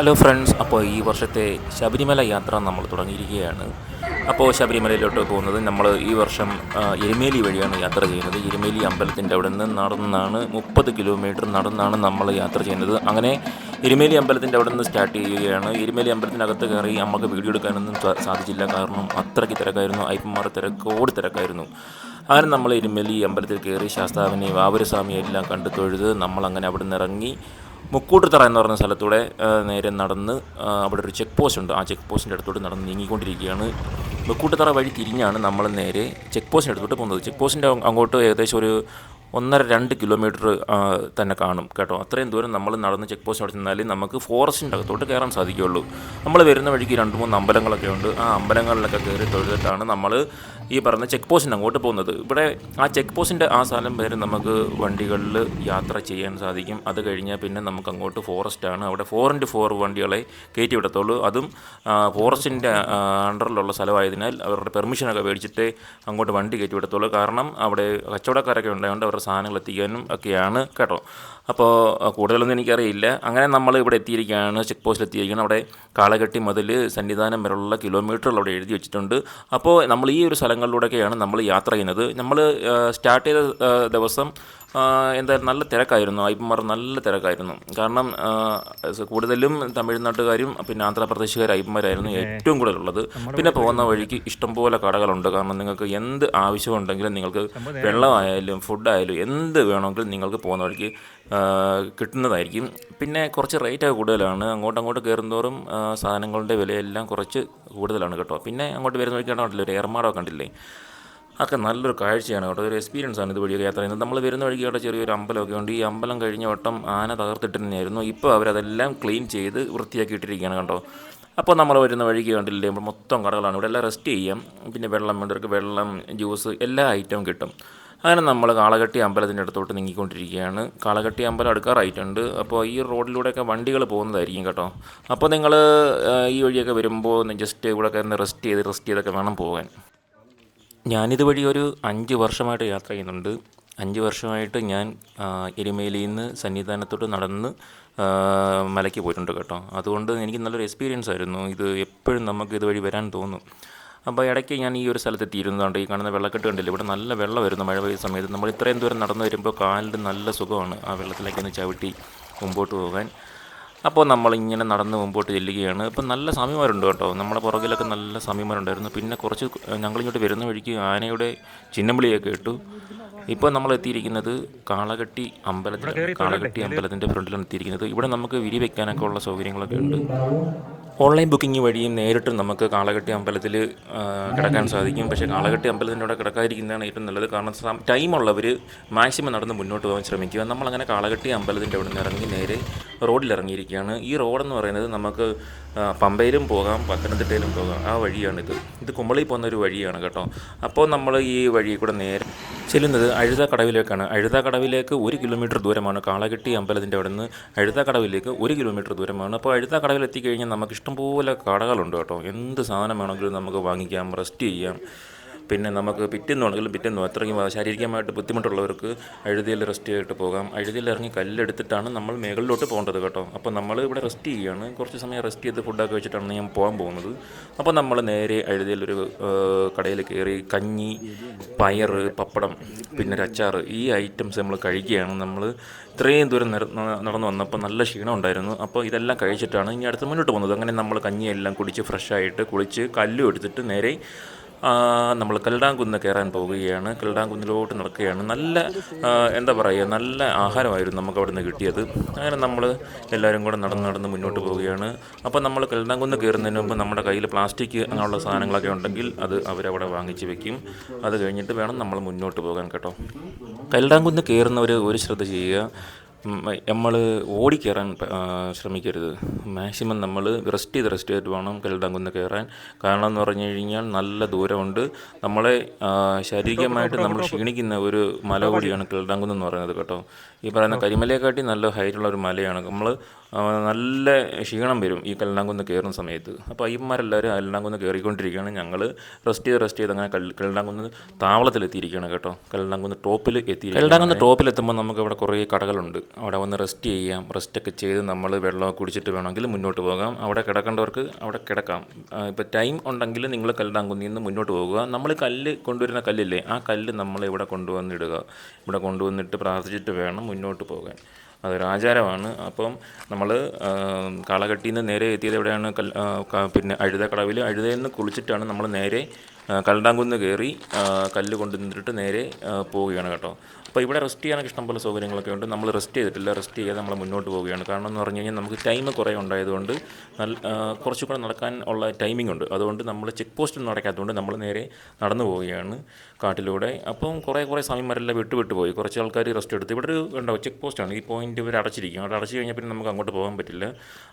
Hello friends അപ്പോൾ ഈ വർഷത്തെ ശബരിമല യാത്ര നമ്മൾ തുടങ്ങിയിരിക്കുകയാണ്. അപ്പോൾ ശബരിമലയിലോട്ട് പോകുന്നത് നമ്മൾ ഈ വർഷം എരുമേലി വഴിയാണ് യാത്ര ചെയ്യുന്നത്. എരുമേലി അമ്പലത്തിന്റെ അവിടെ നിന്ന് നടന്നാണ് മുപ്പത് കിലോമീറ്റർ നടന്നാണ് നമ്മൾ യാത്ര ചെയ്യുന്നത്. അങ്ങനെ എരുമേലി അമ്പലത്തിന്റെ അവിടെ നിന്ന് സ്റ്റാർട്ട് ചെയ്യുകയാണ്. എരുമേലി അമ്പലത്തിനകത്ത് കയറി നമുക്ക് വീഡിയോ എടുക്കാനൊന്നും സാധിച്ചില്ല. കാരണം അത്രയ്ക്ക് തിരക്കായിരുന്നു. അയ്യപ്പന്മാർ തിരക്കോട് തിരക്കായിരുന്നു. അങ്ങനെ നമ്മൾ എരുമേലി അമ്പലത്തിൽ കയറി ശാസ്താവിനെയും വാവരസ്വാമിയും എല്ലാം കണ്ടു തൊഴുത് നമ്മളങ്ങനെ അവിടെ നിന്ന് ഇറങ്ങി മുക്കൂട്ടുതറ എന്ന് പറയുന്ന സ്ഥലത്തൂടെ നേരെ നടന്ന് അവിടെ ഒരു ചെക്ക് പോസ്റ്റ് ഉണ്ട്. ആ ചെക്ക് പോസ്റ്റിന്റെ അടുത്തോട്ട് നടന്ന് നീങ്ങിക്കൊണ്ടിരിക്കുകയാണ്. മുക്കൂട്ടുതറ വഴി തിരിഞ്ഞാണ് നമ്മൾ നേരെ ചെക്ക് പോസ്റ്റിന്റെ അടുത്തോട്ട് പോകുന്നത്. ചെക്ക് പോസ്റ്റിന്റെ അങ്ങോട്ട് ഏകദേശം ഒരു ഒന്നര രണ്ട് കിലോമീറ്റർ തന്നെ കാണും കേട്ടോ. അത്രയും ദൂരം നമ്മൾ നടന്ന് ചെക്ക് പോസ്റ്റ് അവിടെ നിന്നാലേ നമുക്ക് ഫോറസ്റ്റിന്റെ അകത്തോട്ട് കയറാൻ സാധിക്കുകയുള്ളൂ. നമ്മൾ വരുന്ന വഴിക്ക് രണ്ട് മൂന്ന് അമ്പലങ്ങളൊക്കെ ഉണ്ട്. ആ അമ്പലങ്ങളിലൊക്കെ കയറി തൊഴുതിട്ടാണ് നമ്മൾ ഈ പറഞ്ഞ ചെക്ക് പോസ്റ്റിന് അങ്ങോട്ട് പോകുന്നത്. ഇവിടെ ആ ചെക്ക് പോസ്റ്റിന്റെ ആ സ്ഥലം വരെ നമുക്ക് വണ്ടികളിൽ യാത്ര ചെയ്യാൻ സാധിക്കും. അത് കഴിഞ്ഞാൽ പിന്നെ നമുക്ക് അങ്ങോട്ട് ഫോറസ്റ്റാണ് അവിടെ ഫോർ ഇന്റു ഫോർ വണ്ടികളെ കയറ്റി വിടത്തുള്ളൂ. അതും ഫോറസ്റ്റിന്റെ അണ്ടറിലുള്ള സ്ഥലമായതിനാൽ അവരുടെ പെർമിഷനൊക്കെ മേടിച്ചിട്ടേ അങ്ങോട്ട് വണ്ടി കയറ്റി വിടത്തുള്ളൂ. കാരണം അവിടെ കച്ചവടക്കാരൊക്കെ ഉണ്ടായതുകൊണ്ട് അവരുടെ സാധനങ്ങൾ എത്തിക്കാനും ഒക്കെയാണ് കേട്ടോ. അപ്പോൾ കൂടുതലൊന്നും എനിക്കറിയില്ല. അങ്ങനെ നമ്മൾ ഇവിടെ എത്തിയിരിക്കുകയാണ് ചെക്ക് പോസ്റ്റിൽ എത്തിയിരിക്കുകയാണ്. അവിടെ കാളകെട്ടി മുതൽ സന്നിധാനം വരെയുള്ള കിലോമീറ്ററുകൾ അവിടെ എഴുതി വെച്ചിട്ടുണ്ട്. അപ്പോൾ നമ്മൾ ഈ ഒരു സ്ഥലങ്ങളിലൂടെയൊക്കെയാണ് നമ്മൾ യാത്ര ചെയ്യുന്നത്. നമ്മൾ സ്റ്റാർട്ട് ചെയ്ത ദിവസം എന്തായാലും നല്ല തിരക്കായിരുന്നു. അയ്യപ്പന്മാർ നല്ല തിരക്കായിരുന്നു. കാരണം കൂടുതലും തമിഴ്നാട്ടുകാരും പിന്നെ ആന്ധ്രാപ്രദേശുകാർ അയ്യപ്പന്മാരായിരുന്നു ഏറ്റവും കൂടുതലുള്ളത്. പിന്നെ പോകുന്ന വഴിക്ക് ഇഷ്ടംപോലെ കടകളുണ്ട്. കാരണം നിങ്ങൾക്ക് എന്ത് ആവശ്യമുണ്ടെങ്കിലും നിങ്ങൾക്ക് വെള്ളമായാലും ഫുഡായാലും എന്ത് വേണമെങ്കിലും നിങ്ങൾക്ക് പോകുന്ന വഴിക്ക് കിട്ടുന്നതായിരിക്കും. പിന്നെ കുറച്ച് റേറ്റൊക്കെ കൂടുതലാണ്. അങ്ങോട്ട് അങ്ങോട്ട് കയറുന്നതോറും സാധനങ്ങളുടെ വിലയെല്ലാം കുറച്ച് കൂടുതലാണ് കേട്ടോ. പിന്നെ അങ്ങോട്ട് വരുന്ന വഴിക്ക് കണ്ടില്ലേ ഒരു എർമാടോ കണ്ടില്ലേ? ഒക്കെ നല്ലൊരു കാഴ്ചയാണ് കേട്ടോ. ഒരു എക്സ്പീരിയൻസ് ആണ് ഇതുവഴിയൊക്കെ യാത്ര ചെയ്യുന്നത്. നമ്മൾ വരുന്ന വഴിക്ക് അവിടെ ചെറിയൊരു അമ്പലമൊക്കെ ഉണ്ട്. ഈ അമ്പലം കഴിഞ്ഞ വട്ടം ആന തകർത്തിട്ടിരുന്നായിരുന്നു ഇപ്പോൾ അവരതെല്ലാം ക്ലീൻ ചെയ്ത് വൃത്തിയാക്കി ഇട്ടിരിക്കുകയാണ് അപ്പോൾ നമ്മൾ വരുന്ന വഴിക്ക് കണ്ടില്ലേ മൊത്തം കടകളാണ്. ഇവിടെ എല്ലാം റെസ്റ്റ് ചെയ്യാം. പിന്നെ വെള്ളം വേണ്ടവർക്ക് വെള്ളം ജ്യൂസ് എല്ലാ ഐറ്റവും കിട്ടും. അങ്ങനെ നമ്മൾ കാളകട്ടി അമ്പലത്തിന്റെ അടുത്തോട്ട് നീങ്ങിക്കൊണ്ടിരിക്കുകയാണ്. കാളകട്ടി അമ്പലം അടുക്കാൻ റൈറ്റ് ഉണ്ട് അപ്പോൾ ഈ റോഡിലൂടെയൊക്കെ വണ്ടികൾ പോകുന്നതായിരിക്കും കേട്ടോ. അപ്പോൾ നിങ്ങൾ ഈ വഴിയൊക്കെ വരുമ്പോൾ ജസ്റ്റ് ഇവിടെ ഒന്ന് റെസ്റ്റ് ചെയ്ത് റെസ്റ്റ് ചെയ്തൊക്കെ വേണം പോകാൻ. ഞാനിതുവഴി ഒരു അഞ്ച് വർഷമായിട്ട് യാത്ര ചെയ്യുന്നുണ്ട്. അഞ്ച് വർഷമായിട്ട് ഞാൻ എരുമേലിയിൽ നിന്ന് സന്നിധാനത്തോട്ട് നടന്ന് മലയ്ക്ക് പോയിട്ടുണ്ട് കേട്ടോ. അതുകൊണ്ട് എനിക്ക് നല്ലൊരു എക്സ്പീരിയൻസ് ആയിരുന്നു. ഇത് എപ്പോഴും നമുക്ക് ഇതുവഴി വരാൻ തോന്നും. അപ്പോൾ ഇടയ്ക്ക് ഞാൻ ഈ ഒരു സ്ഥലത്ത് എത്തിയിരുന്നതുകൊണ്ട് ഈ കാണുന്ന വെള്ളക്കെട്ട് കണ്ടില്ല? ഇവിടെ നല്ല വെള്ളം വരുന്നു മഴ പെയ്യുന്ന സമയത്ത്. നമ്മൾ ഇത്രയും ദൂരം നടന്നു വരുമ്പോൾ കാലിന് നല്ല സുഖമാണ് ആ വെള്ളത്തിലേക്ക് ഒന്ന് ചവിട്ടി മുമ്പോട്ട് പോകാൻ. അപ്പോൾ നമ്മൾ ഇങ്ങനെ നടന്ന് മുമ്പോട്ട് ചെല്ലുകയാണ്. ഇപ്പം നല്ല സ്വാമിമാരുണ്ട് കേട്ടോ. നമ്മുടെ പുറകിലൊക്കെ നല്ല സ്വാമിമാരുണ്ടായിരുന്നു പിന്നെ കുറച്ച് ഞങ്ങളിങ്ങോട്ട് വരുന്ന വഴിക്ക് ആനയുടെ ചിന്നമ്പിളിയൊക്കെ ഇട്ടു. ഇപ്പോൾ നമ്മൾ എത്തിയിരിക്കുന്നത് കാളകെട്ടി അമ്പലത്തിൽ കാളകെട്ടി അമ്പലത്തിന്റെ ഫ്രണ്ടിലാണ് എത്തിയിരിക്കുന്നത്. ഇവിടെ നമുക്ക് വിരി വെക്കാനൊക്കെ ഉള്ള സൗകര്യങ്ങളൊക്കെ ഉണ്ട്. ഓൺലൈൻ ബുക്കിംഗ് വഴിയും നേരിട്ട് നമുക്ക് കാളകെട്ടി അമ്പലത്തിൽ കിടക്കാൻ സാധിക്കും. പക്ഷേ കാളകെട്ടി അമ്പലത്തിന്റെ അവിടെ കിടക്കാതിരിക്കുന്നതാണ് ഏറ്റവും നല്ലത്. കാരണം ടൈമുള്ളവർ മാക്സിമം നടന്ന് മുന്നോട്ട് പോകാൻ ശ്രമിക്കുക. നമ്മളങ്ങനെ കാളകെട്ടി അമ്പലത്തിന്റെ അവിടെ നിന്ന് ഇറങ്ങി നേരെ റോഡിൽ ഇറങ്ങിയിരിക്കുകയാണ് ഈ റോഡെന്ന് പറയുന്നത് നമുക്ക് പമ്പയിലും പോകാം പത്തനംതിട്ടയിലും പോകാം. ആ വഴിയാണിത് ഇത്. കുമ്പളി പോകുന്ന ഒരു വഴിയാണ് കേട്ടോ. അപ്പോൾ നമ്മൾ ഈ വഴി കൂടെ നേരെ ചെല്ലുന്നത് അഴുത കടവിലേക്കാണ് അഴുത കടവിലേക്ക് ഒരു കിലോമീറ്റർ ദൂരമാണ്. കാളകെട്ടി അമ്പലത്തിന്റെ അവിടെ നിന്ന് അഴുത കടവിലേക്ക് ഒരു കിലോമീറ്റർ ദൂരമാണ്. അപ്പോൾ അഴുതാക്കടവിൽ എത്തിക്കഴിഞ്ഞാൽ നമുക്ക് ഇഷ്ടംപോലെ കടകളുണ്ട് കേട്ടോ. എന്ത് സാധനം വേണമെങ്കിലും നമുക്ക് വാങ്ങിക്കാം റെസ്റ്റ് ചെയ്യാം. പിന്നെ നമുക്ക് പിറ്റേന്ന് വേണമെങ്കിലും പിറ്റേന്ന് അത്രയും ശാരീരികമായിട്ട് ബുദ്ധിമുട്ടുള്ളവർക്ക് അഴുതിയിൽ റെസ്റ്റ് ചെയ്തിട്ട് പോകാം. അഴുതിയിൽ ഇറങ്ങി കല്ലെടുത്തിട്ടാണ് നമ്മൾ മേകളിലോട്ട് പോകേണ്ടത് കേട്ടോ. അപ്പോൾ നമ്മൾ ഇവിടെ റെസ്റ്റ് ചെയ്യുകയാണ്. കുറച്ച് സമയം റെസ്റ്റ് ചെയ്ത് ഫുഡൊക്കെ വെച്ചിട്ടാണ് ഞാൻ പോകാൻ പോകുന്നത്. അപ്പോൾ നമ്മൾ നേരെ അഴുതിയിലൊരു കടയിൽ കയറി കഞ്ഞി പയർ പപ്പടം പിന്നെ ഒരു അച്ചാർ ഈ ഐറ്റംസ് നമ്മൾ കഴിക്കുകയാണ്. നമ്മൾ ഇത്രയും ദൂരം നടന്നു വന്നപ്പോൾ നല്ല ക്ഷീണം ഉണ്ടായിരുന്നു. അപ്പോൾ ഇതെല്ലാം കഴിച്ചിട്ടാണ് ഇനി അടുത്ത് മുന്നോട്ട് പോകുന്നത്. അങ്ങനെ നമ്മൾ കഞ്ഞിയെല്ലാം കുടിച്ച് ഫ്രഷായിട്ട് കുളിച്ച് കല്ലും എടുത്തിട്ട് നേരെ നമ്മൾ കല്ലടാംകുന്ന് കയറാൻ പോവുകയാണ്. കല്ലടാംകുന്നിലോട്ട് നടക്കുകയാണ്. നല്ല എന്താ പറയുക നല്ല ആഹാരമായിരുന്നു നമുക്ക് അവിടെ നിന്ന് കിട്ടിയത്. അങ്ങനെ നമ്മൾ എല്ലാവരും കൂടെ നടന്ന് നടന്ന് മുന്നോട്ട് പോവുകയാണ്. അപ്പോൾ നമ്മൾ കല്ലടാംകുന്ന് കയറുന്നതിന് മുമ്പ് നമ്മുടെ കയ്യിൽ പ്ലാസ്റ്റിക് അങ്ങനെയുള്ള സാധനങ്ങളൊക്കെ ഉണ്ടെങ്കിൽ അത് അവരവിടെ വാങ്ങിച്ച് വെക്കും. അത് കഴിഞ്ഞിട്ട് വേണം നമ്മൾ മുന്നോട്ട് പോകാൻ കേട്ടോ. കല്ലടാംകുന്ന് കയറുന്നവർ ഒരു ശ്രദ്ധ ചെയ്യുക. നമ്മൾ ഓടിക്കയറാൻ ശ്രമിക്കരുത്. മാക്സിമം നമ്മൾ റെസ്റ്റ് ചെയ്ത് റെസ്റ്റ് ചെയ്തിട്ട് വേണം കല്ലടങ്കുന്ന് കയറാൻ കാരണം എന്ന് പറഞ്ഞു കഴിഞ്ഞാൽ നല്ല ദൂരമുണ്ട്. നമ്മളെ ശാരീരികമായിട്ട് നമ്മൾ ക്ഷീണിക്കുന്ന ഒരു മല കൂടിയാണ് കല്ലടങ്കുന്ന് എന്ന് പറയുന്നത് കേട്ടോ. ഈ പറയുന്ന കരിമലയെക്കാട്ടി നല്ല ഹൈറ്റുള്ള ഒരു മലയാണ്. നമ്മൾ നല്ല ക്ഷീണം വരും ഈ കല്ലാങ്കുന്ന് കയറുന്ന സമയത്ത്. അപ്പോൾ അയ്യന്മാരെല്ലാവരും കല്ലാങ്കുന്ന് കയറിക്കൊണ്ടിരിക്കുകയാണ്. ഞങ്ങൾ റെസ്റ്റ് ചെയ്ത് റെസ്റ്റ് ചെയ്ത് അങ്ങനെ കൽ- കല്ലാങ്കുന്ന് താവളത്തിലെത്തിയിരിക്കുകയാണ് കേട്ടോ. കല്ലാങ്കുന്ന് ടോപ്പിൽ എത്തി കല്ലാങ്കുന്ന് ടോപ്പിലെത്തുമ്പോൾ നമുക്ക് അവിടെ കുറേ കടകളുണ്ട്. അവിടെ വന്ന് റെസ്റ്റ് ചെയ്യാം. റെസ്റ്റൊക്കെ ചെയ്ത് നമ്മൾ വെള്ളം കുടിച്ചിട്ട് വേണമെങ്കിൽ മുന്നോട്ട് പോകാം. അവിടെ കിടക്കേണ്ടവർക്ക് അവിടെ കിടക്കാം. ഇപ്പോൾ ടൈം ഉണ്ടെങ്കിൽ നിങ്ങൾ കല്ലാങ്കുന്നിൽ നിന്ന് മുന്നോട്ട് പോകുക. നമ്മൾ കല്ല് കൊണ്ടുവരുന്ന കല്ലില്ലേ ആ കല്ല് നമ്മൾ ഇവിടെ കൊണ്ടുവന്നിടുക. ഇവിടെ കൊണ്ടുവന്നിട്ട് പ്രാർത്ഥിച്ചിട്ട് വേണം മുന്നോട്ട് പോകാൻ. അതൊരു ആചാരമാണ്. അപ്പം നമ്മൾ കാളകെട്ടിയിൽ നിന്ന് നേരെ എത്തിയത് എവിടെയാണ്? പിന്നെ അഴുത പിന്നെ അഴുതക്കടവിൽ അഴുതയിൽ നിന്ന് കുളിച്ചിട്ടാണ് നമ്മൾ നേരെ ആ, കല്ലടാങ്കുന്ന് കയറി കല്ല് കൊണ്ടുവന്നിട്ട് നേരെ പോവുകയാണ് കേട്ടോ. അപ്പോൾ ഇവിടെ റെസ്റ്റ് ചെയ്യാനൊക്കെ ഇഷ്ടംപോലെ സൗകര്യങ്ങളൊക്കെ ഉണ്ട്. നമ്മൾ റെസ്റ്റ് ചെയ്തിട്ടില്ല റെസ്റ്റ് ചെയ്യാതെ നമ്മൾ മുന്നോട്ട് പോവുകയാണ്. കാരണം എന്ന് പറഞ്ഞു കഴിഞ്ഞാൽ നമുക്ക് ടൈം കുറേ ഉണ്ടായതുകൊണ്ട് നല്ല ആ, കുറച്ചും കൂടെ നടക്കാൻ ഉള്ള ടൈമിംഗ് ഉണ്ട്. അതുകൊണ്ട് നമ്മൾ ചെക്ക് പോസ്റ്റ് ഒന്നും അടയ്ക്കാത്തതുകൊണ്ട് നമ്മൾ നേരെ നടന്നു പോവുകയാണ് കാട്ടിലൂടെ. അപ്പം കുറേ കുറേ സമയന്മാരെല്ലാം വിട്ട് വിട്ട് പോയി. കുറച്ച് ആൾക്കാർ റെസ്റ്റ് എടുത്ത്. ഇവിടെ ഒരു ഉണ്ടാവും ചെക്ക് പോസ്റ്റാണ് ഈ പോയിന്റ് ഇവർ അടച്ചിരിക്കും. അവിടെ അടച്ചു കഴിഞ്ഞാൽ പിന്നെ നമുക്ക് അങ്ങോട്ട് പോകാൻ പറ്റില്ല.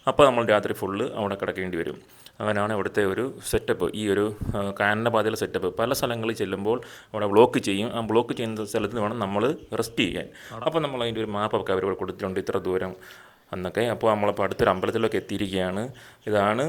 അപ്പോൾ നമ്മൾ രാത്രി ഫുള്ള് അവിടെ കിടക്കേണ്ടി വരും. അങ്ങനെയാണ് ഇവിടുത്തെ ഒരു സെറ്റപ്പ് ഈ ഒരു ആ, കാനന പാതയിലെ സെറ്റപ്പ് പല സ്ഥലങ്ങളിൽ ചെല്ലുമ്പോൾ അവിടെ ബ്ലോക്ക് ചെയ്യും. ആ ബ്ലോക്ക് ചെയ്യുന്ന സ്ഥലത്ത് വേണം നമ്മൾ റെസ്റ്റ് ചെയ്യാൻ. അപ്പോൾ നമ്മൾ അതിന്റെ ഒരു മാപ്പൊക്കെ അവർ കൊടുത്തിട്ടുണ്ട് ഇത്ര ദൂരം എന്നൊക്കെ. അപ്പോൾ നമ്മളിപ്പോൾ അടുത്തൊരു അമ്പലത്തിലൊക്കെ എത്തിയിരിക്കുകയാണ്. ഇതാണ്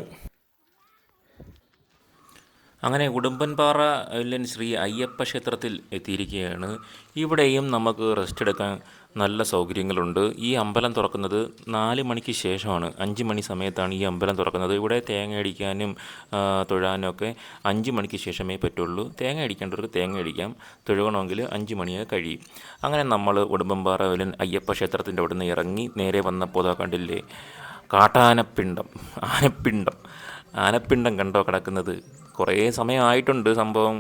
അങ്ങനെ ഉടുമ്പൻപാറ ഇല്ലൻ ശ്രീ അയ്യപ്പ ക്ഷേത്രത്തിൽ എത്തിയിരിക്കുകയാണ്. ഇവിടെയും നമുക്ക് റെസ്റ്റ് എടുക്കാൻ നല്ല സൗകര്യങ്ങളുണ്ട്. ഈ അമ്പലം തുറക്കുന്നത് നാല് മണിക്ക് ശേഷമാണ്. അഞ്ച് മണി സമയത്താണ് ഈ അമ്പലം തുറക്കുന്നത്. ഇവിടെ തേങ്ങ അടിക്കാനും തൊഴാനും ഒക്കെ അഞ്ച് മണിക്ക് ശേഷമേ പറ്റുള്ളൂ. തേങ്ങ അടിക്കേണ്ടവർക്ക് തേങ്ങ അടിക്കാം. തൊഴുകണമെങ്കിൽ അഞ്ച് മണിയെ കഴിയും. അങ്ങനെ നമ്മൾ ഉടുമ്പൻപാറ ഇല്ലൻ അയ്യപ്പ ക്ഷേത്രത്തിന്റെ അവിടെ നിന്ന് ഇറങ്ങി നേരെ വന്നപ്പോൾ കണ്ടില്ലേ? കാട്ടാനപ്പിണ്ടം ആനപ്പിണ്ടം. ആനപ്പിണ്ടം കണ്ടോ കിടക്കുന്നത്? കുറേ സമയമായിട്ടുണ്ട് സംഭവം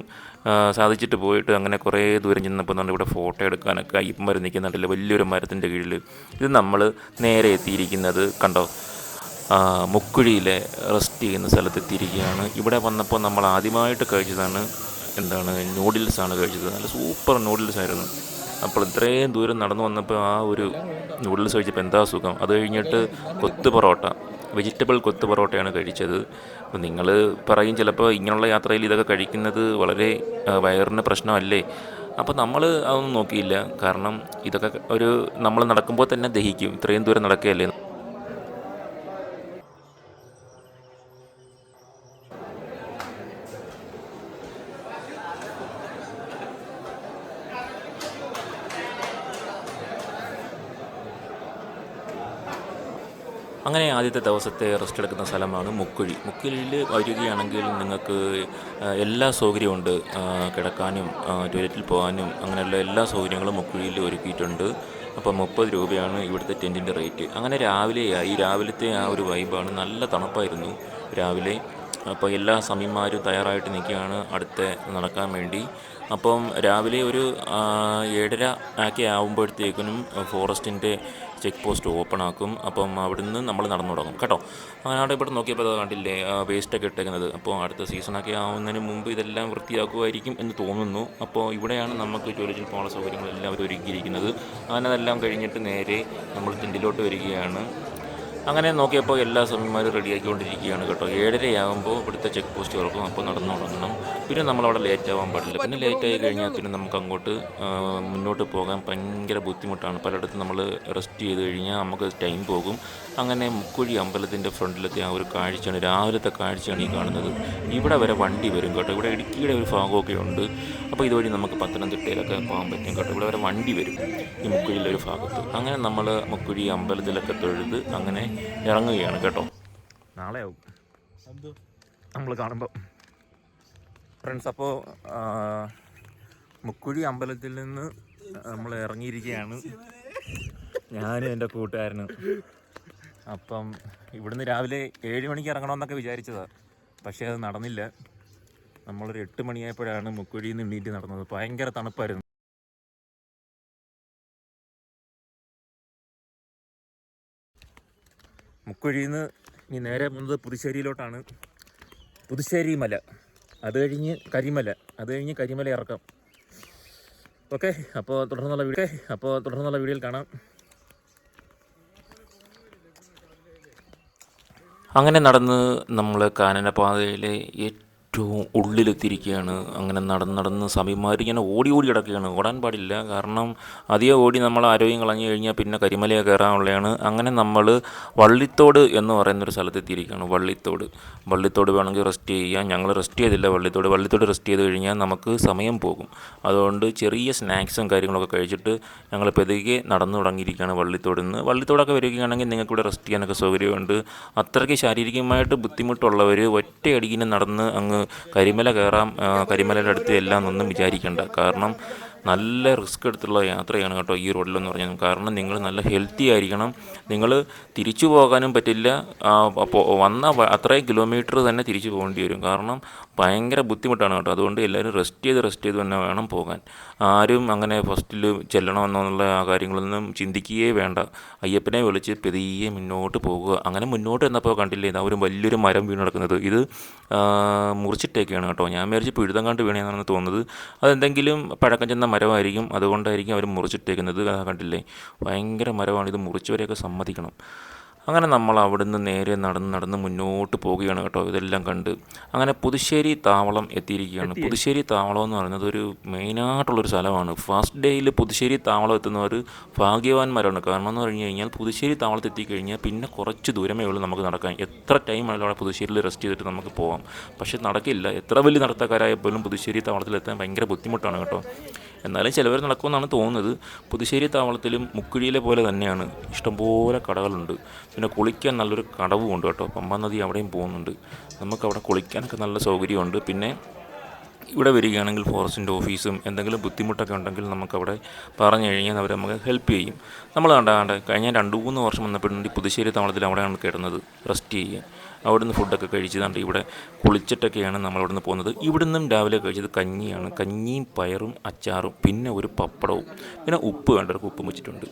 സാധിച്ചിട്ട് പോയിട്ട് അങ്ങനെ കുറേ ദൂരം ചെന്നപ്പോൾ നമ്മൾ ഇവിടെ ഫോട്ടോ എടുക്കാനൊക്കെ അയ്യപ്പന്മാർ നിൽക്കുന്നുണ്ടല്ലോ വലിയൊരു മരത്തിന്റെ കീഴിൽ. ഇത് നമ്മൾ നേരെ എത്തിയിരിക്കുന്നത് കണ്ടോ? മുക്കുഴിയിലെ റെസ്റ്റ് ചെയ്യുന്ന സ്ഥലത്ത് എത്തിയിരിക്കുകയാണ്. ഇവിടെ വന്നപ്പോൾ നമ്മൾ ആദ്യമായിട്ട് കഴിച്ചതാണ് എന്താണ് നൂഡിൽസാണ് കഴിച്ചത്. നല്ല സൂപ്പർ നൂഡിൽസ് ആയിരുന്നു. അപ്പോൾ ഇത്രയും ദൂരം നടന്നു വന്നപ്പോൾ ആ ഒരു നൂഡിൽസ് കഴിച്ചപ്പോൾ എന്താ സുഖം? അത് കഴിഞ്ഞിട്ട് കൊത്തു പൊറോട്ട. വെജിറ്റബിൾ കൊത്തു പൊറോട്ടയാണ് കഴിച്ചത്. അപ്പോൾ നിങ്ങൾ പറയും ചിലപ്പോൾ ഇങ്ങനെയുള്ള യാത്രയിൽ ഇതൊക്കെ കഴിക്കുന്നത് വളരെ വയറിന് പ്രശ്നമല്ലേ? അപ്പോൾ നമ്മൾ അതൊന്നും നോക്കിയില്ല. കാരണം ഇതൊക്കെ ഒരു നമ്മൾ നടക്കുമ്പോൾ തന്നെ ദഹിക്കും. ഇത്രയും ദൂരം നടക്കുകയല്ലേ? ആദ്യത്തെ ദിവസത്തെ റെസ്റ്റ് എടുക്കുന്ന സ്ഥലമാണ് മുക്കുഴി. മുക്കുഴിയിൽ വരികയാണെങ്കിൽ നിങ്ങൾക്ക് എല്ലാ സൗകര്യവും ഉണ്ട് കിടക്കാനും ടോയ്ലറ്റിൽ പോകാനും അങ്ങനെയുള്ള എല്ലാ സൗകര്യങ്ങളും മുക്കുഴിയിൽ ഒരുക്കിയിട്ടുണ്ട്. അപ്പോൾ മുപ്പത് രൂപയാണ് ഇവിടുത്തെ ടെന്റിന്റെ റേറ്റ്. അങ്ങനെ രാവിലെയായി രാവിലത്തെ ആ ഒരു വൈബാണ്. നല്ല തണുപ്പായിരുന്നു രാവിലെ. അപ്പോൾ എല്ലാ സമയന്മാരും തയ്യാറായിട്ട് നിൽക്കുകയാണ്. അടുത്ത നടക്കാൻ വേണ്ടി. അപ്പം രാവിലെ ഒരു ഏഴര ഒക്കെ ആകുമ്പോഴത്തേക്കിനും ഫോറസ്റ്റിന്റെ ചെക്ക് പോസ്റ്റ് ഓപ്പൺ ആക്കും. അപ്പം അവിടുന്ന് നമ്മൾ നടന്നു തുടങ്ങും. കേട്ടോ? അങ്ങനെ ഇവിടെ നോക്കിയപ്പോൾ അത് കണ്ടില്ലേ വേസ്റ്റൊക്കെ ഇട്ടേക്കുന്നത്. അപ്പോൾ അടുത്ത സീസണൊക്കെ ആവുന്നതിന് മുമ്പ് ഇതെല്ലാം വൃത്തിയാക്കുമായിരിക്കും എന്ന് തോന്നുന്നു. അപ്പോൾ ഇവിടെയാണ് നമുക്ക് ജോലിജിൽ പോകാനുള്ള സൗകര്യങ്ങളെല്ലാം അവർ ഒരുക്കിയിരിക്കുന്നത്. അങ്ങനെ അതെല്ലാം കഴിഞ്ഞിട്ട് നേരെ നമ്മൾ ടെന്റിലോട്ട് വരികയാണ്. അങ്ങനെ നോക്കിയപ്പോൾ എല്ലാ സ്വാമിമാരും റെഡിയാക്കിക്കൊണ്ടിരിക്കുകയാണ് കേട്ടോ. ഏഴരയാകുമ്പോൾ ഇവിടുത്തെ ചെക്ക് പോസ്റ്റ് തുറക്കും അപ്പോൾ നടന്നു തുടങ്ങണം. പിന്നെ നമ്മളവിടെ ലേറ്റ് ആവാൻ പാടില്ല. പിന്നെ ലേറ്റ് ആയി കഴിഞ്ഞാൽ പിന്നെ നമുക്ക് അങ്ങോട്ട് മുന്നോട്ട് പോകാൻ ഭയങ്കര ബുദ്ധിമുട്ടാണ്. പലയിടത്തും നമ്മൾ റെസ്റ്റ് ചെയ്ത് കഴിഞ്ഞാൽ നമുക്ക് ടൈം പോകും. അങ്ങനെ മുക്കുഴി അമ്പലത്തിന്റെ ഫ്രണ്ടിലത്തെ ആ ഒരു കാഴ്ചയാണ് രാവിലത്തെ കാഴ്ചയാണ് ഈ കാണുന്നത്. ഇവിടെ വരെ വണ്ടി വരും കേട്ടോ. ഇവിടെ ഇടുക്കിയുടെ ഒരു ഭാഗമൊക്കെ ഉണ്ട്. അപ്പോൾ ഇതുവഴി നമുക്ക് പത്തനംതിട്ടയിലൊക്കെ പോകാൻ പറ്റും കേട്ടോ. ഇവിടെ വരെ വണ്ടി വരും ഈ മുക്കുഴിയിലെ ഒരു ഭാഗത്ത്. അങ്ങനെ നമ്മൾ മുക്കുഴി അമ്പലത്തിലൊക്കെ തൊഴുത് അങ്ങനെ ഇറങ്ങുകയാണ് കേട്ടോ. നാളെയാവും. നമ്മൾ കാണുമ്പോൾ ഫ്രണ്ട്സ് അപ്പോൾ മുക്കുഴി അമ്പലത്തിൽ നിന്ന് നമ്മൾ ഇറങ്ങിയിരിക്കുകയാണ്. ഞാനും എന്റെ കൂട്ടുകാരനും. അപ്പം ഇവിടുന്ന് രാവിലെ ഏഴ് മണിക്ക് ഇറങ്ങണമെന്നൊക്കെ വിചാരിച്ചതാണ് പക്ഷേ അത് നടന്നില്ല. നമ്മളൊരു എട്ട് മണിയായപ്പോഴാണ് മുക്കുഴിയിൽ നിന്ന് എണ്ണീറ്റ് നടന്നത്. ഭയങ്കര തണുപ്പായിരുന്നു. മുക്കുഴിയിൽ നിന്ന് ഇനി നേരെ പോകുന്നത് പുതുശ്ശേരിയിലോട്ടാണ്. പുതുശ്ശേരി മല. അത് കഴിഞ്ഞ് കരിമല. അത് കഴിഞ്ഞ് കരിമല ഇറക്കാം. ഓക്കെ അപ്പോൾ തുടർന്നുള്ള വീഡിയോ അപ്പോൾ തുടർന്നുള്ള വീഡിയോയിൽ കാണാം. അങ്ങനെ നടന്ന് നമ്മൾ കാനനപാതയിലെ ഏറ്റവും ഏറ്റവും ഉള്ളിലെത്തിയിരിക്കുകയാണ്. അങ്ങനെ നടന്ന് നടന്ന് സമയമാർ ഇങ്ങനെ ഓടി ഓടി കിടക്കുകയാണ്. ഓടാൻ പാടില്ല. കാരണം അധികം ഓടി നമ്മൾ ആരോഗ്യം കളഞ്ഞു കഴിഞ്ഞാൽ പിന്നെ കരിമലയെ കയറാനുള്ളതാണ്. അങ്ങനെ നമ്മൾ വള്ളിത്തോട് എന്ന് പറയുന്നൊരു സ്ഥലത്തെത്തിയിരിക്കുകയാണ്. വള്ളിത്തോട്. വള്ളിത്തോട് വേണമെങ്കിൽ റെസ്റ്റ് ചെയ്യാം ഞങ്ങൾ റെസ്റ്റ് ചെയ്തില്ല വള്ളിത്തോട്. വള്ളിത്തോട് റെസ്റ്റ് ചെയ്ത് കഴിഞ്ഞാൽ നമുക്ക് സമയം പോകും. അതുകൊണ്ട് ചെറിയ സ്നാക്സും കാര്യങ്ങളൊക്കെ കഴിച്ചിട്ട് ഞങ്ങൾ പെതുകെ നടന്നു തുടങ്ങിയിരിക്കുകയാണ് വള്ളിത്തോട് നിന്ന് വള്ളിത്തോടൊക്കെ വരികയാണെങ്കിൽ നിങ്ങൾക്ക് ഇവിടെ റെസ്റ്റ് ചെയ്യാനൊക്കെ സൗകര്യമുണ്ട്. അത്രയ്ക്ക് ശാരീരികമായിട്ട് ബുദ്ധിമുട്ടുള്ളവർ ഒറ്റയടിക്കിന് നടന്ന് അങ്ങ് കരിമല കയറാം കരിമലയുടെ അടുത്ത് എല്ലാം ഒന്നും വിചാരിക്കേണ്ട. കാരണം നല്ല റിസ്ക് എടുത്തുള്ള യാത്രയാണ് കേട്ടോ ഈ റോഡിലെന്ന് പറഞ്ഞാൽ കാരണം നിങ്ങൾ നല്ല ഹെൽത്തി ആയിരിക്കണം. നിങ്ങൾ തിരിച്ചു പോകാനും പറ്റില്ല. വന്ന അത്രയും കിലോമീറ്റർ തന്നെ തിരിച്ചു പോകേണ്ടി വരും. കാരണം ഭയങ്കര ബുദ്ധിമുട്ടാണ് കേട്ടോ. അതുകൊണ്ട് എല്ലാവരും റെസ്റ്റ് ചെയ്ത് റെസ്റ്റ് ചെയ്ത് തന്നെ വേണം പോകാൻ. ആരും അങ്ങനെ ഫസ്റ്റിൽ ചെല്ലണമെന്നുള്ള ആ കാര്യങ്ങളൊന്നും ചിന്തിക്കുകയേ വേണ്ട. അയ്യപ്പനെ വിളിച്ച് പെതിയെ മുന്നോട്ട് പോകുക. അങ്ങനെ മുന്നോട്ട് എന്നപ്പോൾ കണ്ടില്ലേ ഇതാ ഒരു വലിയൊരു മരം വീണ് കിടക്കുന്നത്. ഇത് മുറിച്ചിട്ടേക്കാണ് കേട്ടോ. ഞാൻ വിചാരിച്ച് പിഴുതം കണ്ട് വീണെന്നാണ് തോന്നുന്നത്. അതെന്തെങ്കിലും പഴക്കം ചെന്ന മരമായിരിക്കും. അതുകൊണ്ടായിരിക്കും അവർ മുറിച്ചിട്ടേക്കുന്നത്. കണ്ടില്ലേ? ഭയങ്കര മരമാണ്. ഇത് മുറിച്ചവരെയൊക്കെ സമ്മതിക്കണം. അങ്ങനെ നമ്മൾ അവിടുന്ന് നേരെ നടന്ന് നടന്ന് മുന്നോട്ട് പോവുകയാണ് കേട്ടോ. ഇതെല്ലാം കണ്ട് അങ്ങനെ പുതുശ്ശേരി താവളം എത്തിയിരിക്കുകയാണ്. പുതുശ്ശേരി താവളം എന്ന് പറയുന്നത് ഒരു മെയിനായിട്ടുള്ളൊരു സ്ഥലമാണ്. ഫസ്റ്റ് ഡേയിൽ പുതുശ്ശേരി താവളം എത്തുന്നവർ ഭാഗ്യവാന്മാരാണ്. കാരണം എന്ന് പറഞ്ഞു കഴിഞ്ഞാൽ പുതുശ്ശേരി താവളത്തിൽ എത്തിക്കഴിഞ്ഞാൽ പിന്നെ കുറച്ച് ദൂരമേ ഉള്ളൂ നമുക്ക് നടക്കാൻ. എത്ര ടൈം ആയാലും അവിടെ പുതുശ്ശേരിയിൽ റെസ്റ്റ് ചെയ്തിട്ട് നമുക്ക് പോകാം പക്ഷേ നടക്കില്ല. എത്ര വലിയ നടത്തക്കാരായ പോലും പുതുശ്ശേരി താവളത്തിലെത്താൻ ഭയങ്കര ബുദ്ധിമുട്ടാണ് കേട്ടോ. എന്നാലും ചിലവർ നടക്കുമെന്നാണ് തോന്നുന്നത്. പുതുശ്ശേരി താവളത്തിലും മുക്കുഴിയിലെ പോലെ തന്നെയാണ്. ഇഷ്ടംപോലെ കടകളുണ്ട്. പിന്നെ കുളിക്കാൻ നല്ലൊരു കടവും ഉണ്ട് കേട്ടോ. പമ്പ നദി അവിടെയും പോകുന്നുണ്ട്. നമുക്കവിടെ കുളിക്കാനൊക്കെ നല്ല സൗകര്യമുണ്ട്. പിന്നെ ഇവിടെ വരികയാണെങ്കിൽ ഫോറസ്റ്റിന്റെ ഓഫീസും എന്തെങ്കിലും ബുദ്ധിമുട്ടൊക്കെ ഉണ്ടെങ്കിൽ നമുക്കവിടെ പറഞ്ഞു കഴിഞ്ഞാൽ അവർ നമുക്ക് ഹെൽപ്പ് ചെയ്യും. നമ്മൾ കണ്ട കണ്ട കഴിഞ്ഞ രണ്ട് മൂന്ന് വർഷം വന്നപ്പോഴുണ്ട് പുതുശ്ശേരി താവളത്തിൽ അവിടെയാണ് കിടന്നത്. റെസ്റ്റ് ചെയ്യാൻ. അവിടുന്ന് ഫുഡൊക്കെ കഴിച്ചതാണ്ട് ഇവിടെ കുളിച്ചിട്ടൊക്കെയാണ് നമ്മൾ അവിടുന്ന് പോകുന്നത്. ഇവിടുന്നും രാവിലെ കഴിച്ചത് കഞ്ഞിയാണ്. കഞ്ഞിയും പയറും അച്ചാറും പിന്നെ ഒരു പപ്പടവും പിന്നെ ഉപ്പ് വേണ്ടവർക്ക് ഉപ്പും വെച്ചിട്ടുണ്ട്.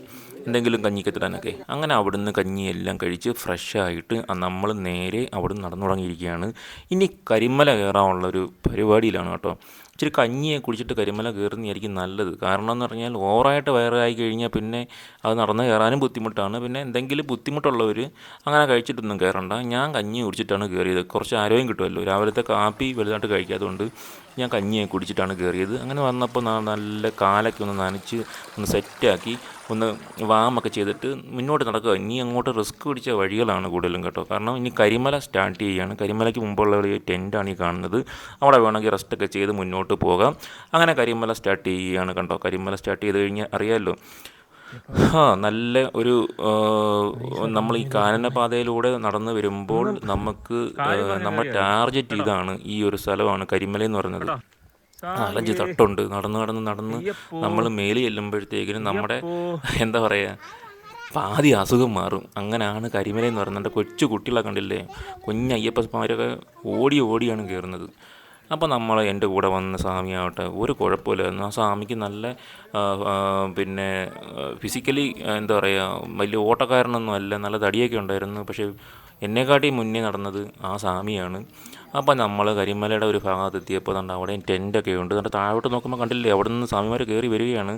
എന്തെങ്കിലും കഞ്ഞിക്കത്തിടാനൊക്കെ അങ്ങനെ അവിടുന്ന് കഞ്ഞിയെല്ലാം കഴിച്ച് ഫ്രഷായിട്ട് നമ്മൾ നേരെ അവിടുന്ന് നടന്നു തുടങ്ങിയിരിക്കുകയാണ് ഇനി കരിമല കയറാനുള്ളൊരു പരിപാടിയിലാണ് കേട്ടോ. ഇച്ചിരി കഞ്ഞിയെ കുടിച്ചിട്ട് കരിമല കയറുന്നതായിരിക്കും നല്ലത്. കാരണം എന്ന് പറഞ്ഞാൽ ഓവറായിട്ട് വയറായി കഴിഞ്ഞാൽ പിന്നെ അത് നടന്ന് കയറാനും ബുദ്ധിമുട്ടാണ്. പിന്നെ എന്തെങ്കിലും ബുദ്ധിമുട്ടുള്ളവർ അങ്ങനെ കഴിച്ചിട്ടൊന്നും കയറണ്ട. ഞാൻ കഞ്ഞി കുടിച്ചിട്ടാണ് കയറിയത്. കുറച്ച് ആരോഗ്യം കിട്ടുമല്ലോ. രാവിലത്തെ കാപ്പി വലുതായിട്ട് കഴിക്കാത്തതുകൊണ്ട് ഞാൻ കഞ്ഞിയെ കുടിച്ചിട്ടാണ് കയറിയത് അങ്ങനെ വന്നപ്പോൾ നല്ല കാലൊക്കെ ഒന്ന് നനച്ച് ഒന്ന് സെറ്റാക്കി ഒന്ന് വാമൊക്കെ ചെയ്തിട്ട് മുന്നോട്ട് നടക്കുക. ഇനി അങ്ങോട്ട് റിസ്ക് പിടിച്ച വഴികളാണ് കൂടുതലും കേട്ടോ. കാരണം ഇനി കരിമല സ്റ്റാർട്ട് ചെയ്യുകയാണ് കരിമലയ്ക്ക് മുമ്പുള്ള ഒരു ടെന്റാണ് ഈ കാണുന്നത്. അവിടെ വേണമെങ്കിൽ റെസ്റ്റൊക്കെ ചെയ്ത് മുന്നോട്ട് പോകാം. അങ്ങനെ കരിമല സ്റ്റാർട്ട് ചെയ്യുകയാണ് കണ്ടോ. കരിമല സ്റ്റാർട്ട് ചെയ്ത് കഴിഞ്ഞാൽ അറിയാമല്ലോ ആ നല്ല ഒരു നമ്മൾ ഈ കാനനപാതയിലൂടെ നടന്നു വരുമ്പോൾ നമുക്ക് നമ്മൾ ടാർജറ്റ് ഇതാണ് ഈ ഒരു സ്ഥലമാണ് കരിമല എന്ന് പറയുന്നത്. നാലഞ്ച് തട്ടുണ്ട്. നടന്ന് നടന്ന് നടന്ന് നമ്മൾ മേൽ ചെല്ലുമ്പോഴത്തേക്കിനും നമ്മുടെ എന്താ പറയുക പാതി അസുഖം മാറും. അങ്ങനെയാണ് കരിമല എന്ന് പറയുന്നത്. കൊച്ചു കുട്ടികളെ കണ്ടില്ലേ? കുഞ്ഞ് അയ്യപ്പസ്മാരൊക്കെ ഓടി ഓടിയാണ് കയറുന്നത്. അപ്പോൾ നമ്മൾ എന്റെ കൂടെ വന്ന സ്വാമിയാവട്ടെ ഒരു കുഴപ്പമില്ലായിരുന്നു. ആ സ്വാമിക്ക് നല്ല പിന്നെ ഫിസിക്കലി എന്താ പറയുക വലിയ ഓട്ടക്കാരനൊന്നും അല്ല നല്ല തടിയൊക്കെ ഉണ്ടായിരുന്നു. പക്ഷേ എന്നെക്കാട്ടി മുന്നേ നടന്നത് ആ സ്വാമിയാണ്. അപ്പോൾ നമ്മൾ കരിമലയുടെ ഒരു ഭാഗത്തെത്തിയപ്പോൾ കണ്ട് ടെന്റൊക്കെ ടെന്റൊക്കെ ഉണ്ട്. എന്നിട്ട് താഴോട്ട് നോക്കുമ്പോൾ കണ്ടില്ലേ അവിടെ നിന്ന് സ്വാമിമാർ കയറി വരികയാണ്.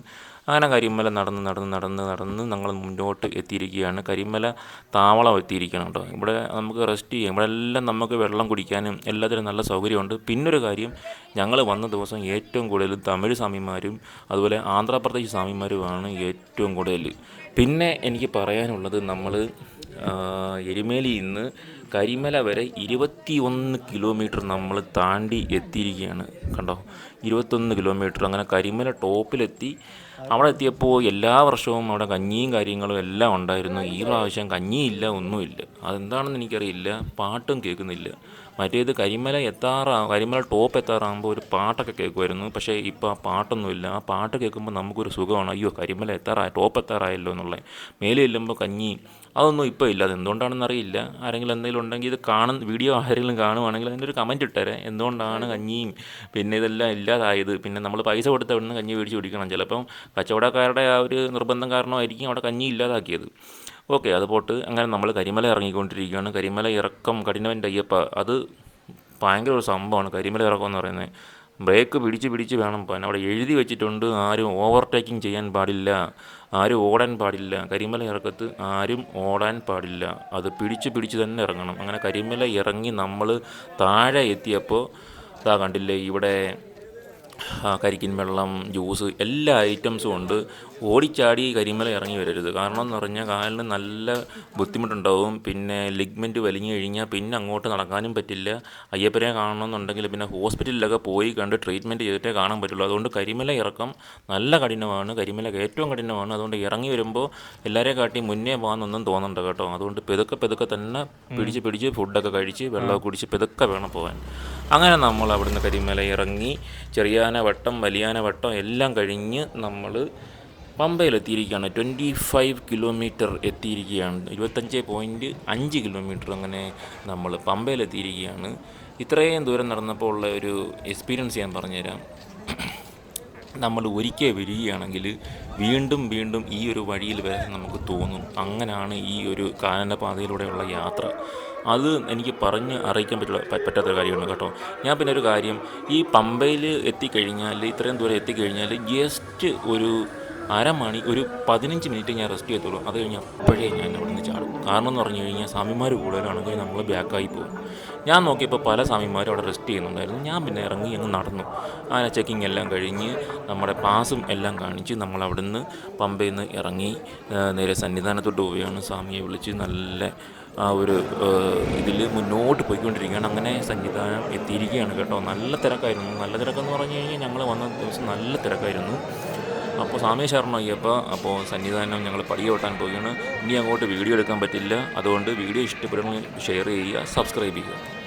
അങ്ങനെ കരിമല നടന്ന് നടന്ന് നടന്ന് നടന്ന് ഞങ്ങൾ മുന്നോട്ട് എത്തിയിരിക്കുകയാണ്. കരിമല താവളം എത്തിയിരിക്കണം കേട്ടോ. ഇവിടെ നമുക്ക് റെസ്റ്റ് ചെയ്യാം. ഇവിടെ എല്ലാം നമുക്ക് വെള്ളം കുടിക്കാനും എല്ലാത്തിനും നല്ല സൗകര്യമുണ്ട്. പിന്നൊരു കാര്യം ഞങ്ങൾ വന്ന ദിവസം ഏറ്റവും കൂടുതൽ തമിഴ് സ്വാമിമാരും അതുപോലെ ആന്ധ്രാപ്രദേശ് സ്വാമിമാരുമാണ് ഏറ്റവും കൂടുതൽ. പിന്നെ എനിക്ക് പറയാനുള്ളത് നമ്മൾ എരുമേലിയിൽ നിന്ന് കരിമല വരെ ഇരുപത്തി ഒന്ന് കിലോമീറ്റർ നമ്മൾ താണ്ടി എത്തിയിരിക്കുകയാണ്. കണ്ടോ? ഇരുപത്തൊന്ന് കിലോമീറ്റർ. അങ്ങനെ കരിമല ടോപ്പിലെത്തി അവിടെ എത്തിയപ്പോൾ എല്ലാ വർഷവും അവിടെ കഞ്ഞിയും കാര്യങ്ങളും എല്ലാം ഉണ്ടായിരുന്നു. ഈ പ്രാവശ്യം കഞ്ഞിയില്ല ഒന്നുമില്ല. അതെന്താണെന്ന് എനിക്കറിയില്ല. പാട്ടും കേൾക്കുന്നില്ല. മറ്റേത് കരിമല എത്താറാ കരിമല ടോപ്പ് എത്താറാകുമ്പോൾ ഒരു പാട്ടൊക്കെ കേൾക്കുമായിരുന്നു. പക്ഷേ ഇപ്പോൾ ആ പാട്ടൊന്നുമില്ല. ആ പാട്ട് കേൾക്കുമ്പോൾ നമുക്കൊരു സുഖമാണ്. അയ്യോ കരിമല എത്താറായി ടോപ്പ് എത്താറായല്ലോ എന്നുള്ളത്. മേലെ ചെല്ലുമ്പോൾ കഞ്ഞി. അതൊന്നും ഇപ്പോൾ ഇല്ല. അതെന്തുകൊണ്ടാണെന്ന് അറിയില്ല. ആരെങ്കിലും എന്തെങ്കിലും ഉണ്ടെങ്കിൽ ഇത് കാണുന്ന വീഡിയോ ആരെങ്കിലും കാണുവാണെങ്കിൽ അതിന്റെ ഒരു കമന്റ് ഇട്ടേരെ. എന്തുകൊണ്ടാണ് കഞ്ഞിയും? പിന്നെ ഇതെല്ലാം ഇല്ലാതായത്. പിന്നെ നമ്മൾ പൈസ കൊടുത്ത് അവിടെ കഞ്ഞി മേടിച്ച് കുടിക്കണം. ചിലപ്പം കച്ചവടക്കാരുടെ ആ ഒരു നിർബന്ധം കാരണമായിരിക്കും അവിടെ കഞ്ഞി ഇല്ലാതാക്കിയത്. ഓക്കെ അത് പോട്ട്. അങ്ങനെ നമ്മൾ കരിമല ഇറങ്ങിക്കൊണ്ടിരിക്കുകയാണ്. കരിമല ഇറക്കം കഠിനവന്റെ അയ്യപ്പ. അത് ഭയങ്കര ഒരു സംഭവമാണ് കരിമല ഇറക്കം എന്ന് പറയുന്നത്. ബ്രേക്ക് പിടിച്ച് പിടിച്ച് വേണം പോകാൻ. അവിടെ എഴുതി വെച്ചിട്ടുണ്ട് ആരും ഓവർടേക്കിംഗ് ചെയ്യാൻ പാടില്ല. ആരും ഓടാൻ പാടില്ല. കരിമല ഇറക്കത്ത് ആരും ഓടാൻ പാടില്ല. അത് പിടിച്ച് പിടിച്ച് തന്നെ ഇറങ്ങണം. അങ്ങനെ കരിമല ഇറങ്ങി നമ്മൾ താഴെ എത്തിയപ്പോൾ ഇതാ കണ്ടില്ലേ ഇവിടെ കരിക്കിൻ വെള്ളം ജ്യൂസ് എല്ലാ ഐറ്റംസും ഉണ്ട്. ഓടിച്ചാടി കരിമല ഇറങ്ങി വരരുത്. കാരണം എന്ന് പറഞ്ഞാൽ കാലിന് നല്ല ബുദ്ധിമുട്ടുണ്ടാവും. പിന്നെ ലിഗ്മെന്റ് വലിഞ്ഞു കഴിഞ്ഞാൽ പിന്നെ അങ്ങോട്ട് നടക്കാനും പറ്റില്ല. അയ്യപ്പനെ കാണണമെന്നുണ്ടെങ്കിൽ പിന്നെ ഹോസ്പിറ്റലിലൊക്കെ പോയി കണ്ട് ട്രീറ്റ്മെന്റ് ചെയ്തിട്ടേ കാണാൻ പറ്റുള്ളൂ. അതുകൊണ്ട് കരിമല ഇറക്കം നല്ല കഠിനമാണ്. കരിമല ഏറ്റവും കഠിനമാണ്. അതുകൊണ്ട് ഇറങ്ങി വരുമ്പോൾ എല്ലാവരെ കാട്ടി മുന്നേ പോകാമെന്നൊന്നും തോന്നണ്ട കേട്ടോ. അതുകൊണ്ട് പെതുക്കെ പെതുക്കെ തന്നെ പിടിച്ച് പിടിച്ച് ഫുഡൊക്കെ കഴിച്ച് വെള്ളമൊക്കെ കുടിച്ച് പെതുക്കെ വേണം പോകാൻ. അങ്ങനെ നമ്മൾ അവിടുന്ന് കരിമല ഇറങ്ങി ചെറിയാന വട്ടം വലിയാന വട്ടം എല്ലാം കഴിഞ്ഞ് നമ്മൾ പമ്പയിലെത്തിയിരിക്കുകയാണ്. ട്വന്റി ഫൈവ് കിലോമീറ്റർ എത്തിയിരിക്കുകയാണ്. ഇരുപത്തഞ്ച് പോയിന്റ് അഞ്ച് കിലോമീറ്റർ അങ്ങനെ നമ്മൾ പമ്പയിലെത്തിയിരിക്കുകയാണ്. ഇത്രയും ദൂരം നടന്നപ്പോൾ ഉള്ള ഒരു എക്സ്പീരിയൻസ് ഞാൻ പറഞ്ഞുതരാം. നമ്മൾ ഒരിക്കൽ വരികയാണെങ്കിൽ വീണ്ടും വീണ്ടും ഈ ഒരു വഴിയിൽ വരാൻ നമുക്ക് തോന്നും. അങ്ങനെയാണ് ഈ ഒരു കാനനപാതയിലൂടെയുള്ള യാത്ര. അത് എനിക്ക് പറഞ്ഞ് അറിയിക്കാൻ പറ്റില്ല പറ്റാത്തൊരു പറ്റാത്ത കാര്യമാണ് കേട്ടോ. ഞാൻ പിന്നെ ഒരു കാര്യം ഈ പമ്പയിൽ എത്തിക്കഴിഞ്ഞാൽ ഇത്രയും ദൂരം എത്തിക്കഴിഞ്ഞാൽ ജസ്റ്റ് ഒരു അരമണി ഒരു പതിനഞ്ച് മിനിറ്റ് ഞാൻ റെസ്റ്റ് ചെയ്തോളൂ അത് കഴിഞ്ഞ് അപ്പോഴേ ഞാൻ അവിടെ നിന്ന് ചാടും. കാരണം എന്ന് പറഞ്ഞു കഴിഞ്ഞാൽ സ്വാമിമാർ കൂടുതലാണെങ്കിൽ നമ്മൾ ബാക്കായി പോകും. ഞാൻ നോക്കിയപ്പോൾ പല സ്വാമിമാരും അവിടെ റെസ്റ്റ് ചെയ്യുന്നുണ്ടായിരുന്നു. ഞാൻ പിന്നെ ഇറങ്ങി അങ്ങ് നടന്നു. അങ്ങനെ ചെക്കിംഗ് എല്ലാം കഴിഞ്ഞ് നമ്മുടെ പാസും എല്ലാം കാണിച്ച് നമ്മൾ അവിടുന്ന് പമ്പയിൽ നിന്ന് ഇറങ്ങി നേരെ സന്നിധാനത്തോട്ട് പോവുകയാണ്. സ്വാമിയെ വിളിച്ച് നല്ല ആ ഒരു ഇതിൽ മുന്നോട്ട് പോയിക്കൊണ്ടിരിക്കുകയാണ്. അങ്ങനെ സംവിധാനം എത്തിയിരിക്കുകയാണ് കേട്ടോ. നല്ല തിരക്കായിരുന്നു. നല്ല തിരക്കെന്ന് പറഞ്ഞു കഴിഞ്ഞാൽ ഞങ്ങൾ വന്ന ദിവസം നല്ല തിരക്കായിരുന്നു. അപ്പോൾ സ്വാമി ശർമ്മ അയ്യപ്പ അപ്പോൾ സന്നിധാനം ഞങ്ങൾ പടിയോട്ടാൻ പോവുകയാണ്. ഇനി അങ്ങോട്ട് വീഡിയോ എടുക്കാൻ പറ്റില്ല. അതുകൊണ്ട് വീഡിയോ ഇഷ്ടപ്പെടുന്ന ഷെയർ ചെയ്യുക സബ്സ്ക്രൈബ് ചെയ്യുക.